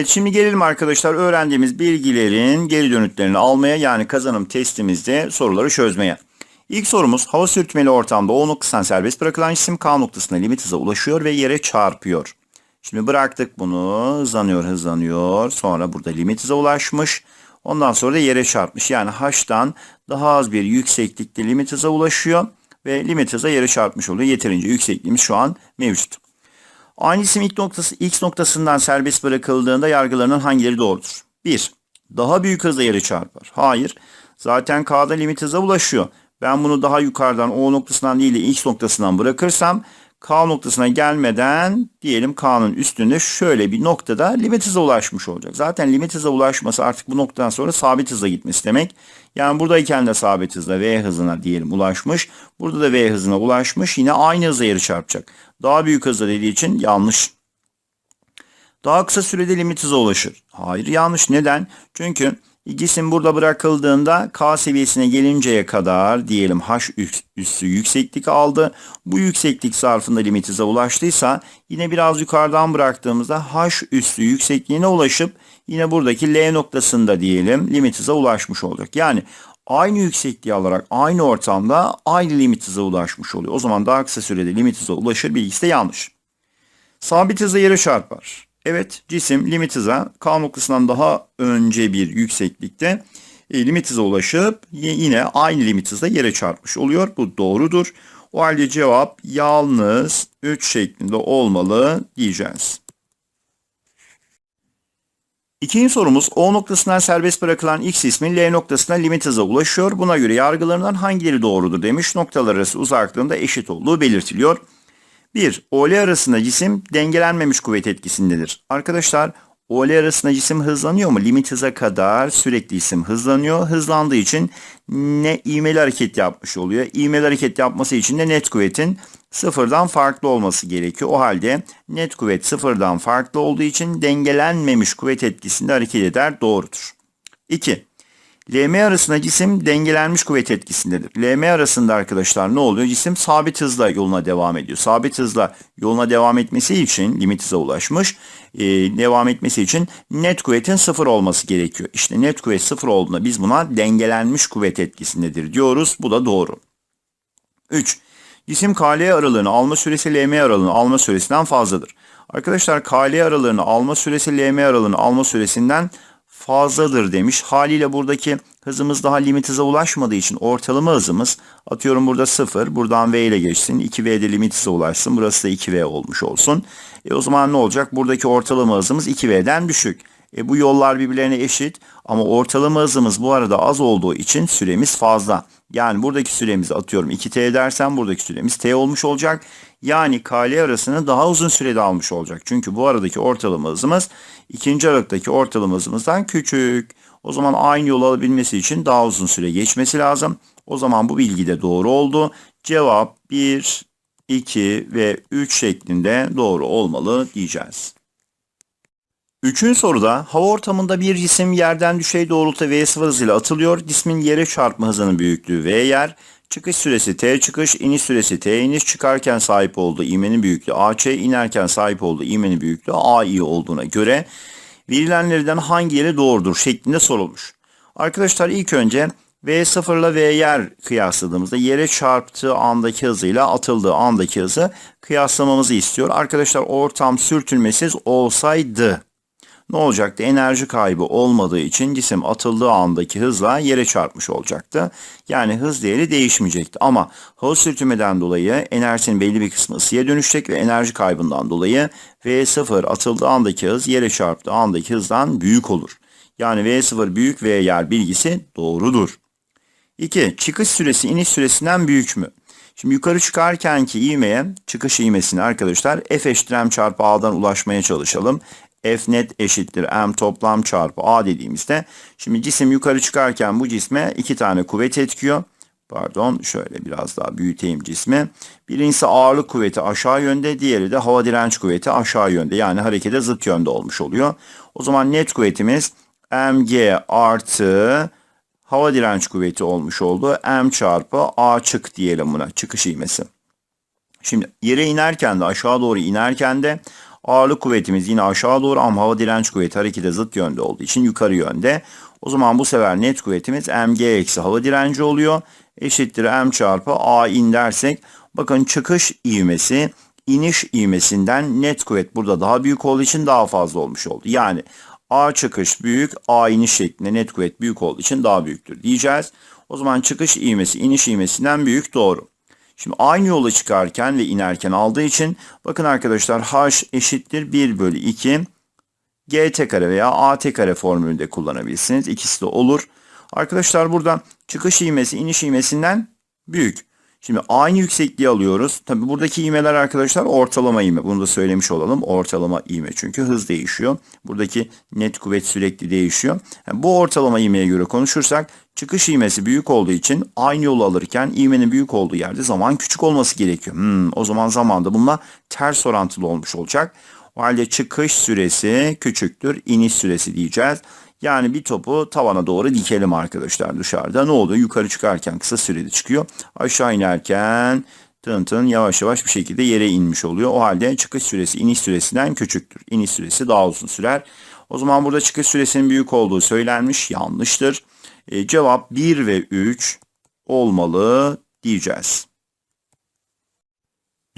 Evet şimdi gelelim arkadaşlar öğrendiğimiz bilgilerin geri dönütlerini almaya yani kazanım testimizde soruları çözmeye. İlk sorumuz hava sürtmeli ortamda O noktasından serbest bırakılan cisim K noktasına limit hıza ulaşıyor ve yere çarpıyor. Şimdi bıraktık bunu hızlanıyor hızlanıyor sonra burada limit hıza ulaşmış. Ondan sonra da yere çarpmış yani H'tan daha az bir yükseklikte limit hıza ulaşıyor ve limit hıza yere çarpmış oluyor. Yeterince yüksekliğimiz şu an mevcut. Aynı cisim ilk noktası X noktasından serbest bırakıldığında yargılarının hangileri doğrudur? 1. Daha büyük hızla yere çarpar. Hayır. Zaten K'da limit hıza ulaşıyor. Ben bunu daha yukarıdan O noktasından değil de X noktasından bırakırsam K noktasına gelmeden diyelim K'nın üstünde şöyle bir noktada limit hıza ulaşmış olacak. Zaten limit hıza ulaşması artık bu noktadan sonra sabit hızla gitmesi demek. Yani buradayken de sabit hızla V hızına diyelim ulaşmış. Burada da V hızına ulaşmış. Yine aynı hızla yeri çarpacak. Daha büyük hızla dediği için yanlış. Daha kısa sürede limit hıza ulaşır. Hayır yanlış. Neden? Çünkü cisim burada bırakıldığında K seviyesine gelinceye kadar diyelim H üssü yükseklik aldı. Bu yükseklik zarfında limit hıza ulaştıysa yine biraz yukarıdan bıraktığımızda H üssü yüksekliğine ulaşıp yine buradaki L noktasında diyelim limit hıza ulaşmış olacak. Yani aynı yüksekliği alarak aynı ortamda aynı limit hıza ulaşmış oluyor. O zaman daha kısa sürede limit hıza ulaşır bilgisi de yanlış. Sabit hızla yere çarpar. Evet cisim limit hıza K noktasından daha önce bir yükseklikte e, limit hıza ulaşıp yine aynı limit hızla yere çarpmış oluyor. Bu doğrudur. O halde cevap yalnız 3 şeklinde olmalı diyeceğiz. İkinci sorumuz O noktasından serbest bırakılan X ismi L noktasına limit hıza ulaşıyor. Buna göre yargılarından hangileri doğrudur demiş. Noktalar arası uzaklığında eşit olduğu belirtiliyor. 1. OL arasında cisim dengelenmemiş kuvvet etkisindedir. Arkadaşlar OL arasında cisim hızlanıyor mu? Limit hıza kadar sürekli cisim hızlanıyor. Hızlandığı için ne ivmeli hareket yapmış oluyor. İvmeli hareket yapması için de net kuvvetin sıfırdan farklı olması gerekiyor. O halde net kuvvet sıfırdan farklı olduğu için dengelenmemiş kuvvet etkisinde hareket eder. Doğrudur. 2. LM arasında cisim dengelenmiş kuvvet etkisindedir. LM arasında arkadaşlar ne oluyor? Cisim sabit hızla yoluna devam ediyor. Sabit hızla yoluna devam etmesi için limit hıza ulaşmış. Ee, devam etmesi için net kuvvetin sıfır olması gerekiyor. İşte net kuvvet sıfır olduğunda biz buna dengelenmiş kuvvet etkisindedir diyoruz. Bu da doğru. 3. Cisim KL aralığını alma süresi LM aralığını alma süresinden fazladır. Arkadaşlar KL aralığını alma süresi LM aralığını alma süresinden fazladır demiş. Haliyle buradaki hızımız daha limit hıza ulaşmadığı için ortalama hızımız atıyorum burada 0. Buradan V ile geçsin. 2V'de limit hıza ulaşsın. Burası da 2V olmuş olsun. E o zaman ne olacak? Buradaki ortalama hızımız 2V'den düşük. E bu yollar birbirlerine eşit ama ortalama hızımız bu arada az olduğu için süremiz fazla. Yani buradaki süremizi atıyorum 2T dersem buradaki süremiz T olmuş olacak. Yani KL arasını daha uzun sürede almış olacak. Çünkü bu aradaki ortalama hızımız ikinci aralıktaki ortalama hızımızdan küçük. O zaman aynı yol alabilmesi için daha uzun süre geçmesi lazım. O zaman bu bilgi de doğru oldu. Cevap 1, 2 ve 3 şeklinde doğru olmalı diyeceğiz. Üçüncü soruda hava ortamında bir cisim yerden düşey doğrultuda V0 hızıyla atılıyor. Cismin yere çarpma hızının büyüklüğü V yer. Çıkış süresi T çıkış, iniş süresi T iniş, çıkarken sahip olduğu ivmenin büyüklüğü AC, inerken sahip olduğu ivmenin büyüklüğü AI olduğuna göre verilenlerden hangileri doğrudur şeklinde sorulmuş. Arkadaşlar ilk önce V0 ile V yer kıyasladığımızda yere çarptığı andaki hızıyla atıldığı andaki hızı kıyaslamamızı istiyor. Arkadaşlar ortam sürtünmesiz olsaydı ne olacaktı? Enerji kaybı olmadığı için cisim atıldığı andaki hızla yere çarpmış olacaktı. Yani hız değeri değişmeyecekti. Ama hava sürtünmeden dolayı enerjinin belli bir kısmı ısıya dönüşecek ve enerji kaybından dolayı V0 atıldığı andaki hız yere çarptığı andaki hızdan büyük olur. Yani V0 büyük V yer bilgisi doğrudur. 2. Çıkış süresi iniş süresinden büyük mü? Şimdi yukarı çıkarken ki ivmeye çıkış ivmesini arkadaşlar F eşittir M çarpı A'dan ulaşmaya çalışalım. F net eşittir M toplam çarpı A dediğimizde şimdi cisim yukarı çıkarken bu cisme iki tane kuvvet etkiyor. Pardon şöyle biraz daha büyüteyim cismi. Birincisi ağırlık kuvveti aşağı yönde diğeri de hava direnç kuvveti aşağı yönde yani harekete zıt yönde olmuş oluyor. O zaman net kuvvetimiz mg artı hava direnç kuvveti olmuş oldu. M çarpı A çık diyelim buna çıkış ivmesi. Şimdi yere inerken de aşağı doğru inerken de Ağırlık kuvvetimiz yine aşağı doğru ama hava direnç kuvveti harekete zıt yönde olduğu için yukarı yönde. O zaman bu sefer net kuvvetimiz mg eksi hava direnci oluyor. Eşittir m çarpı a in dersek bakın çıkış ivmesi iniş ivmesinden net kuvvet burada daha büyük olduğu için daha fazla olmuş oldu. Yani A çıkış büyük, A iniş şeklinde net kuvvet büyük olduğu için daha büyüktür diyeceğiz. O zaman çıkış ivmesi iniş ivmesinden büyük doğru. Şimdi aynı yola çıkarken ve inerken aldığı için bakın arkadaşlar H eşittir 1 bölü 2 GT kare veya AT kare formülünde kullanabilirsiniz. İkisi de olur. Arkadaşlar burada çıkış ivmesi iniş ivmesinden büyük. Şimdi aynı yüksekliği alıyoruz. Tabi buradaki ivmeler arkadaşlar ortalama ivme. Bunu da söylemiş olalım. Ortalama ivme çünkü hız değişiyor. Buradaki net kuvvet sürekli değişiyor. Yani bu ortalama ivmeye göre konuşursak çıkış ivmesi büyük olduğu için aynı yolu alırken ivmenin büyük olduğu yerde zaman küçük olması gerekiyor. Hmm, o zaman zamanda bununla ters orantılı olmuş olacak. O halde çıkış süresi küçüktür, iniş süresi diyeceğiz. Yani bir topu tavana doğru dikelim arkadaşlar dışarıda. Ne oluyor? Yukarı çıkarken kısa sürede çıkıyor. Aşağı inerken tın tın yavaş yavaş bir şekilde yere inmiş oluyor. O halde çıkış süresi iniş süresinden küçüktür. İniş süresi daha uzun sürer. O zaman burada çıkış süresinin büyük olduğu söylenmiş. Yanlıştır. E, cevap 1 ve 3 olmalı diyeceğiz.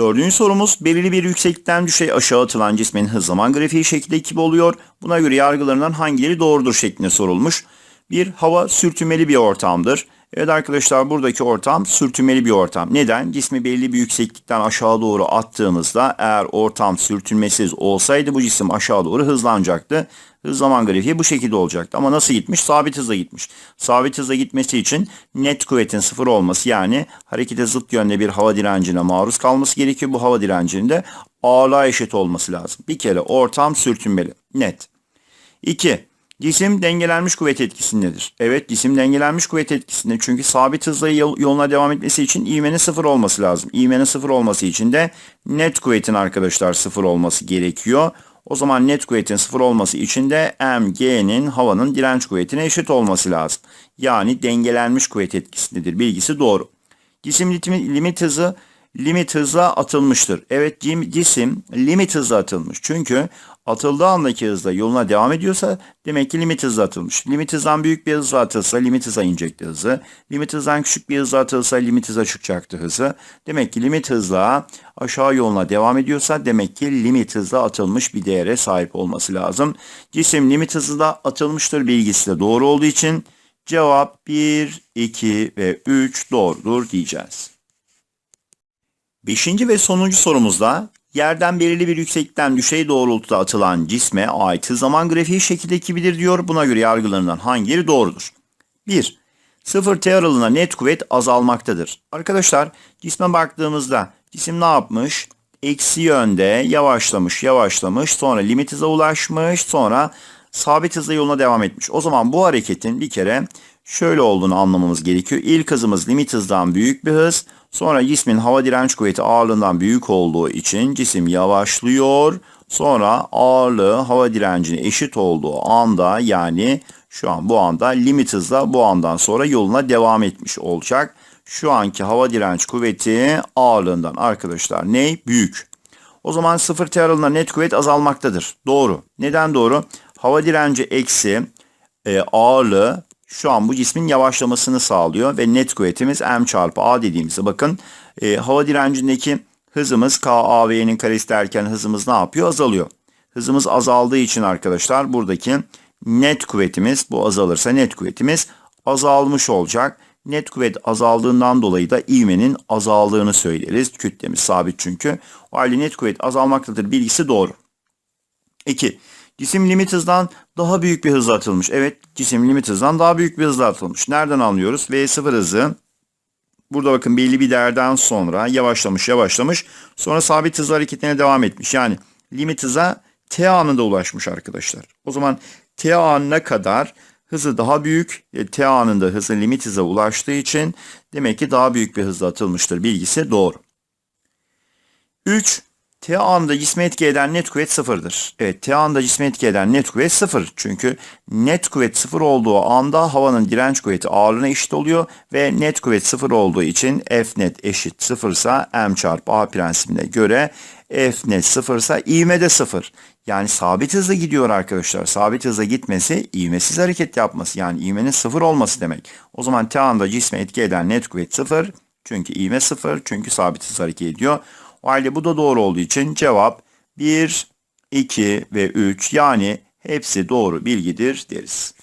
Dördüncü sorumuz belirli bir yükseklikten düşey aşağı atılan cismin hız zaman grafiği şekilde gibi oluyor. Buna göre yargılarından hangileri doğrudur şeklinde sorulmuş. Bir hava sürtünmeli bir ortamdır. Evet arkadaşlar buradaki ortam sürtünmeli bir ortam. Neden? Cismi belli bir yükseklikten aşağı doğru attığımızda eğer ortam sürtünmesiz olsaydı bu cisim aşağı doğru hızlanacaktı. Hız zaman grafiği bu şekilde olacaktı. Ama nasıl gitmiş? Sabit hızla gitmiş. Sabit hızla gitmesi için net kuvvetin sıfır olması yani harekete zıt yönde bir hava direncine maruz kalması gerekiyor. Bu hava direncinin de ağırlığa eşit olması lazım. Bir kere ortam sürtünmeli. Net. 2. Cisim dengelenmiş kuvvet etkisindedir. Evet cisim dengelenmiş kuvvet etkisinde çünkü sabit hızla yoluna devam etmesi için ivmenin sıfır olması lazım. İvmenin sıfır olması için de net kuvvetin arkadaşlar sıfır olması gerekiyor. O zaman net kuvvetin sıfır olması için de mg'nin havanın direnç kuvvetine eşit olması lazım. Yani dengelenmiş kuvvet etkisindedir. Bilgisi doğru. Cisim limit hızı limit hızla atılmıştır. Evet cisim limit hızla atılmış. Çünkü atıldığı andaki hızla yoluna devam ediyorsa demek ki limit hızla atılmış. Limit hızdan büyük bir hızla atılsa limit hıza inecekti hızı. Limit hızdan küçük bir hızla atılsa limit hıza çıkacaktı hızı. Demek ki limit hızla aşağı yoluna devam ediyorsa demek ki limit hızla atılmış bir değere sahip olması lazım. Cisim limit hızla atılmıştır bilgisi de doğru olduğu için cevap 1, 2 ve 3 doğrudur diyeceğiz. Beşinci ve sonuncu sorumuzda yerden belirli bir yükseklikten düşey doğrultuda atılan cisme ait zaman grafiği şekilde gibidir diyor. Buna göre yargılarından hangileri doğrudur? 1. 0 t aralığına net kuvvet azalmaktadır. Arkadaşlar cisme baktığımızda cisim ne yapmış? Eksi yönde yavaşlamış yavaşlamış sonra limit hıza ulaşmış sonra sabit hızla yoluna devam etmiş. O zaman bu hareketin bir kere şöyle olduğunu anlamamız gerekiyor. İlk hızımız limit hızdan büyük bir hız. Sonra cismin hava direnç kuvveti ağırlığından büyük olduğu için cisim yavaşlıyor. Sonra ağırlığı hava direncine eşit olduğu anda yani şu an bu anda limit hızla bu andan sonra yoluna devam etmiş olacak. Şu anki hava direnç kuvveti ağırlığından arkadaşlar ne? Büyük. O zaman 0 T aralığında net kuvvet azalmaktadır. Doğru. Neden doğru? Hava direnci eksi e, ağırlığı şu an bu cismin yavaşlamasını sağlıyor ve net kuvvetimiz m çarpı a dediğimizde bakın e, hava direncindeki hızımız k a v n'in karesi derken hızımız ne yapıyor? Azalıyor. Hızımız azaldığı için arkadaşlar buradaki net kuvvetimiz bu azalırsa net kuvvetimiz azalmış olacak. Net kuvvet azaldığından dolayı da ivmenin azaldığını söyleriz. Kütlemiz sabit çünkü. O halde net kuvvet azalmaktadır bilgisi doğru. 2. Cisim limit hızdan daha büyük bir hızla atılmış. Evet cisim limit hızdan daha büyük bir hızla atılmış. Nereden anlıyoruz? V0 hızı burada bakın belli bir değerden sonra yavaşlamış yavaşlamış. Sonra sabit hızla hareketine devam etmiş. Yani limit hıza t anında ulaşmış arkadaşlar. O zaman t anına kadar hızı daha büyük. E, t anında hızı limit hıza ulaştığı için demek ki daha büyük bir hızla atılmıştır. Bilgisi doğru. 3. T anda cisme etki eden net kuvvet sıfırdır. Evet T anda cisme etki eden net kuvvet sıfır. Çünkü net kuvvet sıfır olduğu anda havanın direnç kuvveti ağırlığına eşit oluyor ve net kuvvet sıfır olduğu için F net eşit sıfırsa M çarpı A prensibine göre F net sıfırsa ivme de sıfır. Yani sabit hızla gidiyor arkadaşlar. Sabit hızla gitmesi ivmesiz hareket yapması yani ivmenin sıfır olması demek. O zaman T anda cisme etki eden net kuvvet sıfır. Çünkü ivme sıfır çünkü sabit hız hareket ediyor. O halde bu da doğru olduğu için cevap 1, 2 ve 3 yani hepsi doğru bilgidir deriz.